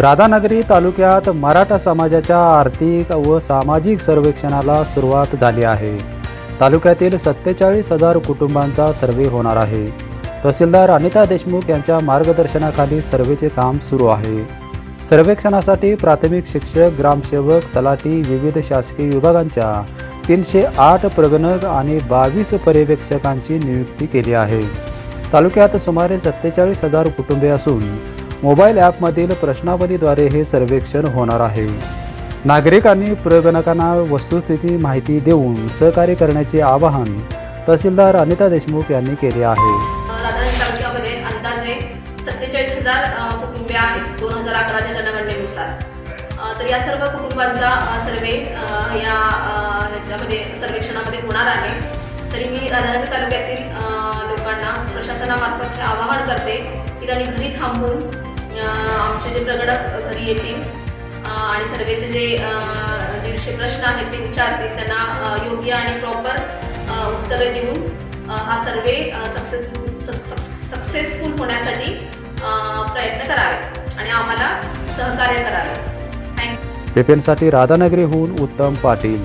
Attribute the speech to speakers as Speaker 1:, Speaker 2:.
Speaker 1: राधानगरी तालुक्यात मराठा समाजाच्या आर्थिक व सामाजिक सर्वेक्षणाला सुरुवात झाली आहे. तालुक्यातील सत्तेचाळीस हजार कुटुंबांचा सर्वे होणार आहे. तहसीलदार अनिता देशमुख यांच्या मार्गदर्शनाखाली सर्वेचे काम सुरू आहे. सर्वेक्षणासाठी प्राथमिक शिक्षक ग्रामसेवक तलाठी विविध शासकीय विभागांच्या तीनशे आठ प्रगणक आणि बावीस पर्यवेक्षकांची नियुक्ती केली आहे. तालुक्यात सुमारे सत्तेचाळीस हजार कुटुंबे असून मोबाईल ॲपमधील प्रश्नावलीद्वारे हे सर्वेक्षण होणार आहे. नागरिकांनी प्रगणकांना वस्तुस्थिती माहिती देऊन सहकार्य करण्याचे आवाहन तहसीलदार अनिता देशमुख यांनी केले आहे.
Speaker 2: तालुक्यामध्ये अंदाजे सत्तेचाळीस हजार कुटुंबे आहेत. दोन हजार अकराच्या जनगणनेनुसार. तर या सर्व कुटुंबांचा सर्वे या ह्याच्यामध्ये सर्वेक्षणामध्ये होणार आहे. तरी मी राधानगरी तालुक्यातील लोकांना प्रशासनामार्फत हे आवाहन करते की त्यांनी घरी थांबून आमचे जे प्रगडक घरी येतील आणि सर्वेचे जे दीडशे प्रश्न आहेत ते विचारतील त्यांना योग्य आणि प्रॉपर उत्तरं देऊन हा सर्वे सक्सेसफुल सक्सेसफुल होण्यासाठी प्रयत्न करावे आणि आम्हाला सहकार्य करावे. थँक्यू
Speaker 1: पेपेनसाठी राधानगरीहून उत्तम पाटील.